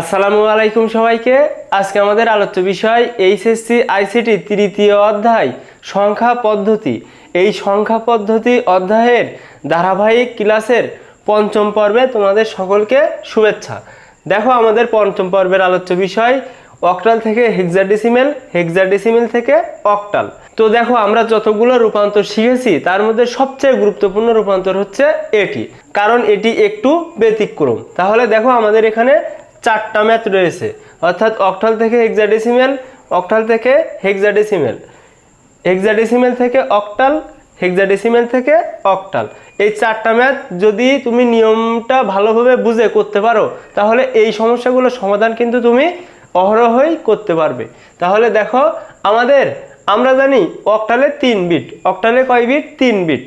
আসসালামু আলাইকুম সবাইকে। আজকে আমাদের আলোচ্য বিষয় এইচএসসি আইসিটি তৃতীয় অধ্যায়, সংখ্যা পদ্ধতি। এই সংখ্যা পদ্ধতি অধ্যায়ের ধারাবাহিক ক্লাসের পঞ্চম পর্বে তোমাদের সকলকে শুভেচ্ছা। দেখো আমাদের পঞ্চম পর্বের আলোচ্য বিষয়, অক্টাল থেকে হেক্সাডেসিমেল হেক্সাডেসিমেল থেকে অক্টাল। তো দেখো, আমরা যতগুলো রূপান্তর শিখেছি, তার মধ্যে সবচেয়ে গুরুত্বপূর্ণ রূপান্তর হচ্ছে এটি, কারণ এটি একটু ব্যতিক্রম। তাহলে দেখো আমাদের এখানে চারটা ম্যাথ রয়েছে। অর্থাৎ অক্টাল থেকে হেক্সাডেসিমেল অক্টাল থেকে হেক্সাডেসিমেল হেক্সাডেসিমেল থেকে অক্টাল হেক্সাডেসিমেল থেকে অক্টাল। এই চারটা ম্যাথ যদি তুমি নিয়মটা ভালোভাবে বুঝে করতে পারো, তাহলে এই সমস্যাগুলোর সমাধান কিন্তু তুমি অহরহই করতে পারবে। তাহলে দেখো, আমাদের, আমরা জানি অক্টালে তিন বিট, অক্টালে কয় বিট? তিন বিট।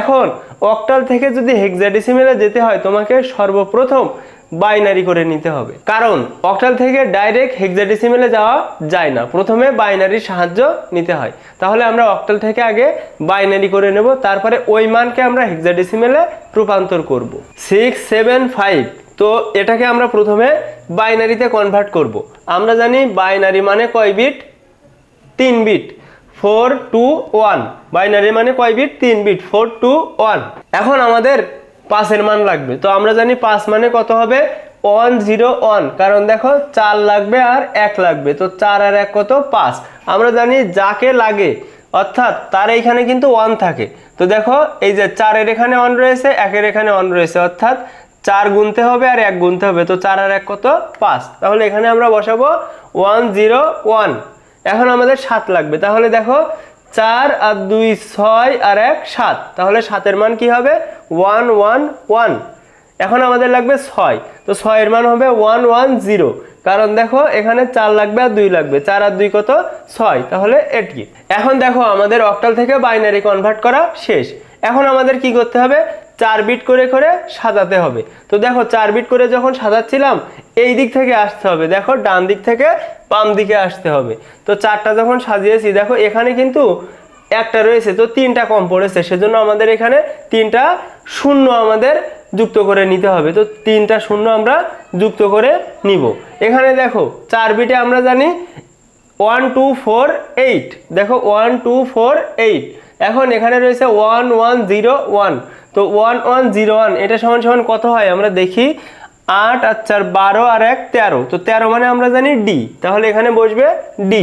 এখন অক্টাল থেকে যদি হেক্সাডেসিমেলে যেতে হয়, তোমাকে সর্বপ্রথম বাইনারি করে নিতে হবে। কারণ অক্টাল থেকে ডাইরেক্ট হেক্সাডেসিমেলে যাওয়া যায় না। প্রথমে বাইনারির সাহায্য নিতে হয়। তাহলে আমরা অক্টাল থেকে আগে বাইনারি করে নেব। তারপরে ওই মানকে আমরা হেক্সাডেসিমেলে রূপান্তর করব। Six, seven, five. তো এটাকে আমরা প্রথমে বাইনারিতে কনভার্ট করব। আমরা জানি বাইনারি মানে কয় বিট? তিন bit. Four, two, one. Binary মানে কয় বিট? তিন বিট। Four, two, one. এখন আমাদের পাঁচের মান লাগবে। তো আমরা জানি পাঁচ মানে কত হবে? One zero one. কারণ দেখো, চার লাগবে আর এক লাগবে। তো চার আর এক কত? পাঁচ। আমরা জানি যাকে লাগে, অর্থাৎ তার এইখানে কিন্তু ওয়ান থাকে। তো দেখো, এই যে চারের এখানে অন রয়েছে, একের এখানে অন রয়েছে, অর্থাৎ চার গুনতে হবে আর এক গুনতে হবে। তো চার আর এক কত? পাঁচ। তাহলে এখানে আমরা বসাবো ওয়ান জিরো ওয়ান। এখন আমাদের সাত লাগবে। তাহলে দেখো চার আর দুই ছয় আর এক, সাত। তাহলে সাতের মান কি হবে? One one one. এখন আমাদের লাগবে ছয়। তো ছয়ের মান হবে ওয়ান ওয়ান, জিরো। কারণ দেখো, এখানে চার লাগবে আর দুই লাগবে। চার আর দুই কত? ছয়। তাহলে এটি এখন দেখো, আমাদের অক্টাল থেকে বাইনারি কনভার্ট করা শেষ। এখন আমাদের কি করতে হবে? চার বিট করে করে সাজাতে হবে। তো দেখো, চার বিট করে যখন সাজাচ্ছিলাম, এই দিক থেকে আসতে হবে। দেখো, ডান দিক থেকে বাম দিকে আসতে হবে। তো চারটা যখন সাজিয়েছি, দেখো, এখানে কিন্তু একটা রয়েছে, তো তিনটা কম পড়েছে। সেজন্য আমাদের এখানে তিনটা শূন্য আমাদের যুক্ত করে নিতে হবে। তো তিনটা শূন্য আমরা যুক্ত করে নিব। এখানে দেখো, চার বিটে আমরা জানি ওয়ান টু ফোর এইট দেখো ওয়ান টু ফোর এইট এখন এখানে রয়েছে ওয়ান ওয়ান জিরো ওয়ান। তো ওয়ান ওয়ান জিরো ওয়ান, এটা সমান সমান কত হয়? আমরা দেখি আট আর চার, বারো আর এক, তেরো। তো তেরো মানে আমরা জানি ডি তাহলে এখানে বসবে ডি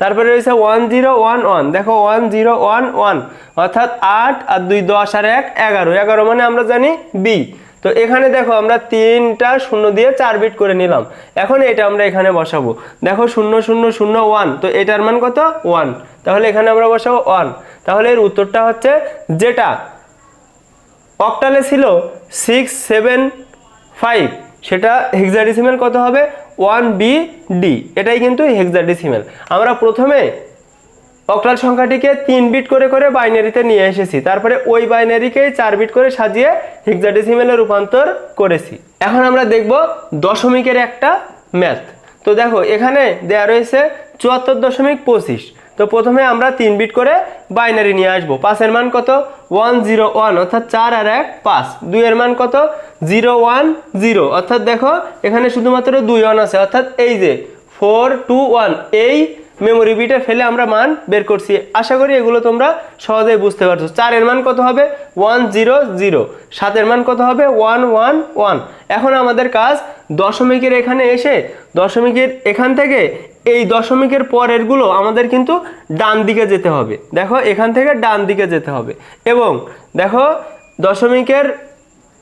তারপরে রয়েছে ওয়ান জিরো ওয়ান ওয়ান। দেখো ওয়ান জিরো ওয়ান ওয়ান। অর্থাৎ আট আর দুই, দশ আর এক, এগারো। এগারো মানে আমরা জানি বি তো এখানে দেখো আমরা তিনটা শূন্য দিয়ে চার বিট করে নিলাম। এখন এটা আমরা এখানে বসাবো। দেখো শূন্য শূন্য শূন্য ওয়ান তো এটার মান কত? ওয়ান তাহলে এখানে আমরা বসাবো ওয়ান তাহলে এর উত্তরটা হচ্ছে যেটা অক্টালে ছিল সিক্স সেভেন ফাইভ সেটা হেক্সাডেসিমেল কত হবে? ওয়ান বি ডি এটাই কিন্তু হেক্সাডেসিমেল আমরা প্রথমে অক্টাল সংখ্যাটিকে তিন বিট করে করে বাইনারিতে নিয়ে এসেছি। তারপরে ওই বাইনারিকেই চার বিট করে সাজিয়ে হেক্সাডেসিমেলে রূপান্তর করেছি। এখন আমরা দেখব দশমিকের একটা ম্যাথ তো দেখো, এখানে দেয়া রয়েছে চুয়াত্তর দশমিক পঁচিশ। তো প্রথমে আমরা তিন বিট করে বাইনারি নিয়ে আসব। পাঁচের মান কত? ওয়ান জিরো ওয়ান অর্থাৎ চার আর এক, পাঁচ। দুইয়ের মান কত? জিরো ওয়ান জিরো অর্থাৎ দেখো, এখানে শুধুমাত্র দুই ওয়ান আছে। অর্থাৎ এই যে ফোর টু ওয়ান এই মেমোরি বিটে ফেলে আমরা মান বের করছি। আশা করি এগুলো তোমরা সহজেই বুঝতে পারছ। চারের মান কত হবে? ওয়ান জিরো জিরো সাতের মান কত হবে? ওয়ান ওয়ান ওয়ান এখন আমাদের কাজ দশমিকের এখানে এসে দশমিকের এখান থেকে এই দশমিকের পরেরগুলো আমাদের কিন্তু ডান দিকে যেতে হবে। দেখো, এখান থেকে ডান দিকে যেতে হবে। এবং দেখো, দশমিকের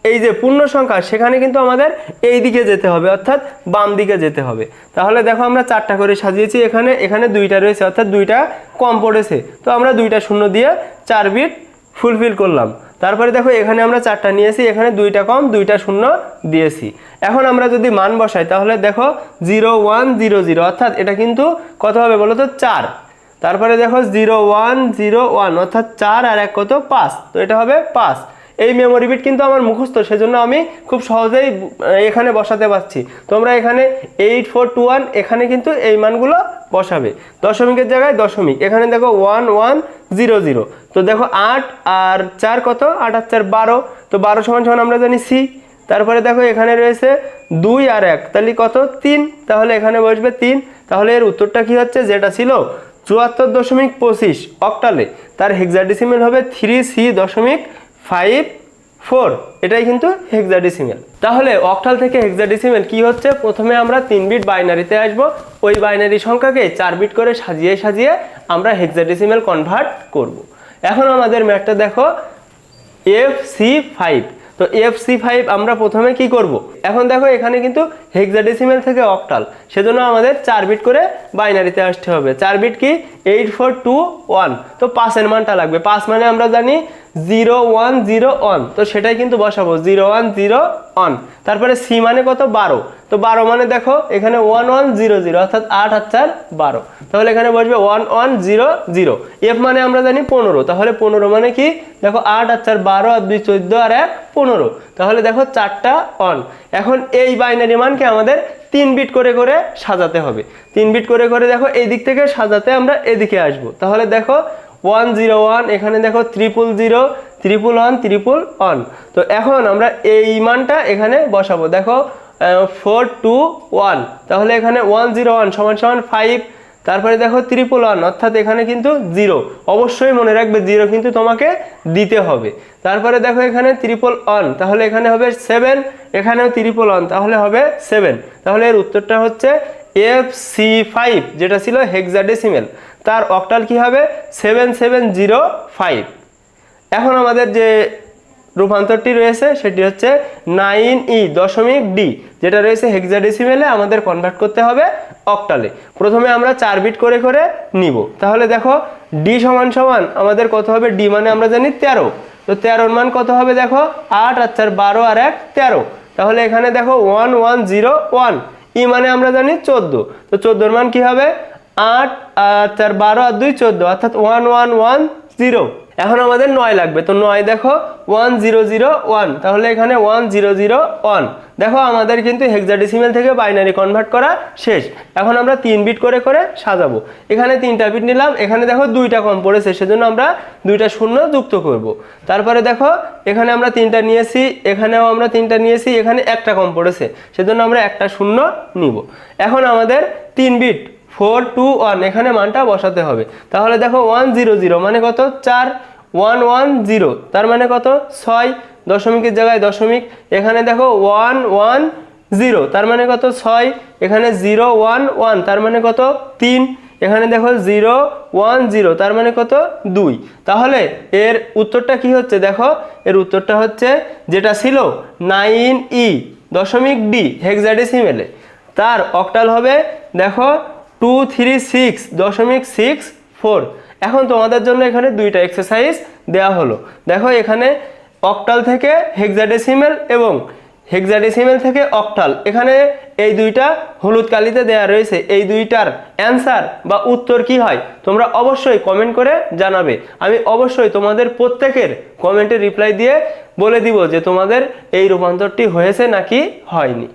এই যে পূর্ণ সংখ্যা, সেখানে কিন্তু আমাদের এই দিকে যেতে হবে, অর্থাৎ বাম দিকে যেতে হবে। তাহলে দেখো আমরা চারটা করে সাজিয়েছি এখানে এখানে দুইটা রয়েছে, অর্থাৎ দুইটা কম পড়েছে। তো আমরা দুইটা শূন্য দিয়ে চার বিট ফুলফিল করলাম। তারপরে দেখো এখানে আমরা চারটা নিয়েছি, এখানে দুইটা কম, দুইটা শূন্য দিয়েছি। এখন আমরা যদি মান বসাই, তাহলে দেখো জিরো ওয়ান জিরো জিরো, অর্থাৎ এটা কিন্তু কত হবে বলো তো? চার। তারপরে দেখো জিরো ওয়ান জিরো ওয়ান, অর্থাৎ চার আর এক কত? পাঁচ। তো এটা হবে পাঁচ। এই মেমোরি বিট কিন্তু আমার মুখস্থ, সেজন্য আমি খুব সহজেই এখানে বসাতে পারছি। তোমরা এখানে এইট ফোর টু ওয়ান এখানে কিন্তু এই মানগুলো বসাবে। দশমিকের জায়গায় দশমিক। এখানে দেখো ওয়ান ওয়ান জিরো জিরো তো দেখো আট আর চার কত? আট আর চার, বারো। তো বারো সমান সমান আমরা জানি সি তারপরে দেখো এখানে রয়েছে দুই আর এক। তাহলে কত? তিন। তাহলে এখানে বসবে তিন। তাহলে এর উত্তরটা কি হচ্ছে? যেটা ছিল চুয়াত্তর দশমিক পঁচিশ অক্টালে। তার হেক্সাডেসিমেল হবে থ্রি সি দশমিক ফাইভ, ফোর, এটাই কিন্তু হেক্সাডেসিমেল তাহলে অক্টাল থেকে হেক্সাডেসিমেল কি হচ্ছে? প্রথমে আমরা তিন বিট বাইনারিতে আসব। ওই বাইনারি সংখ্যাকে চার বিট করে সাজিয়ে সাজিয়ে আমরা হেক্সাডেসিমেল কনভার্ট করব। এখন আমাদের ম্যাটটা দেখো এফ সি ফাইভ তো এফ সি ফাইভ আমরা প্রথমে কি করব? এখন দেখো এখানে কিন্তু হেক্সাডেসিমেল থেকে অক্টাল সেজন্য আমাদের চার বিট করে বাইনারিতে আসতে হবে। চার বিট কি? এইট ফোর টু ওয়ান তো পাঁচের মানটা লাগবে। পাঁচ মানে আমরা জানি জিরো ওয়ান জিরো ওয়ান। তো সেটাই কিন্তু বসাবো, জিরো ওয়ান জিরো ওয়ান। তারপরে সি মানে কত? বারো। তো বারো মানে দেখো, এখানে ওয়ান ওয়ান জিরো জিরো, অর্থাৎ আট আর চার বারো। তাহলে এখানে বসবে one one zero zero. F মানে আমরা জানি পনেরো। তাহলে পনেরো মানে কি? দেখো, আট আর চার বারো আর দুই চোদ্দ আর এক পনেরো। তাহলে দেখো, চারটা অন। এখন এই বাইনারি মানকে আমাদের তিন বিট করে করে সাজাতে হবে। তিন বিট করে করে দেখো, এই দিক থেকে সাজাতে আমরা এদিকে আসব। তাহলে দেখো ওয়ান জিরো ওয়ান এখানে দেখো triple zero triple one triple one তো এখন আমরা এই মানটা এখানে বসাবো। দেখো ফোর টু ওয়ান তাহলে এখানে ওয়ান জিরো ওয়ান সমান সমান ফাইভ তারপরে দেখো ত্রিপুল ওয়ান অর্থাৎ এখানে কিন্তু জিরো অবশ্যই মনে রাখবে জিরো কিন্তু তোমাকে দিতে হবে। তারপরে দেখো এখানে ত্রিপল ওয়ান তাহলে এখানে হবে সেভেন এখানেও ত্রিপল ওয়ান তাহলে হবে সেভেন তাহলে এর উত্তরটা হচ্ছে এফ সি ফাইভ যেটা ছিল হেক্সাডেসিমেল তার অক্টাল কি হবে? সেভেন সেভেন জিরো ফাইভ এখন আমাদের যে রূপান্তরটি রয়েছে, সেটি হচ্ছে নাইন ই দশমিক ডি যেটা রয়েছে হেক্সাডেসিমেলে আমাদের কনভার্ট করতে হবে অক্টালে প্রথমে আমরা চার বিট করে করে নিব। তাহলে দেখো ডি সমান সমান আমাদের কত হবে? ডি মানে আমরা জানি তেরো। তো তেরোর মান কত হবে দেখো? আট আর চার বারো আর এক, তেরো। তাহলে এখানে দেখো one one zero one E মানে আমরা জানি চোদ্দ। তো চোদ্দোর মান কি হবে? আট আর চার, বারো আর দুই, চোদ্দ। অর্থাৎ ওয়ান ওয়ান ওয়ান জিরো এখন আমাদের নয় লাগবে। তো নয় দেখো ওয়ান জিরো জিরো ওয়ান তাহলে এখানে ওয়ান জিরো জিরো ওয়ান দেখো আমাদের কিন্তু হেক্সাডেসিমেল থেকে বাইনারি কনভার্ট করা শেষ। এখন আমরা তিন বিট করে করে সাজাবো। এখানে তিনটা বিট নিলাম। এখানে দেখো দুইটা কম পড়েছে, সেজন্য আমরা দুইটা শূন্য যুক্ত করব। তারপরে দেখো, এখানে আমরা তিনটা নিয়েছি, এখানেও আমরা তিনটা নিয়েছি, এখানে একটা কম পড়েছে। সেজন্য আমরা একটা শূন্য নিব। এখন আমাদের তিন বিট ফোর টু ওয়ান এখানে মানটা বসাতে হবে। তাহলে দেখো ওয়ান জিরো জিরো মানে কত? চার। ওয়ান ওয়ান জিরো তার মানে কত? ছয় দশমিকের জায়গায় দশমিক। এখানে দেখো ওয়ান ওয়ান জিরো তার মানে কত? ছয়। এখানে জিরো ওয়ান ওয়ান তার মানে কত? তিন। এখানে দেখো জিরো ওয়ান জিরো তার মানে কত? দুই। তাহলে এর উত্তরটা কি হচ্ছে? দেখো, এর উত্তরটা হচ্ছে যেটা ছিল নাইন ই দশমিক ডি হেক্সাডেসিমেলে তার অক্টাল হবে, দেখো টু থ্রি সিক্স দশমিক সিক্স ফোর এখন তোমাদের জন্য এখানে দুইটা এক্সারসাইজ দেওয়া হলো। দেখো এখানে অক্টাল থেকে হেক্সাডেসিমেল এবং হেক্সাডেসিমেল থেকে অক্টাল এখানে এই দুইটা হলুদ কালিতে দেয়া রয়েছে। এই দুইটার অ্যান্সার বা উত্তর কি হয় তোমরা অবশ্যই কমেন্ট করে জানাবে। আমি অবশ্যই তোমাদের প্রত্যেকের কমেন্টে রিপ্লাই দিয়ে বলে দিব যে তোমাদের এই রূপান্তরটি হয়েছে নাকি হয়নি।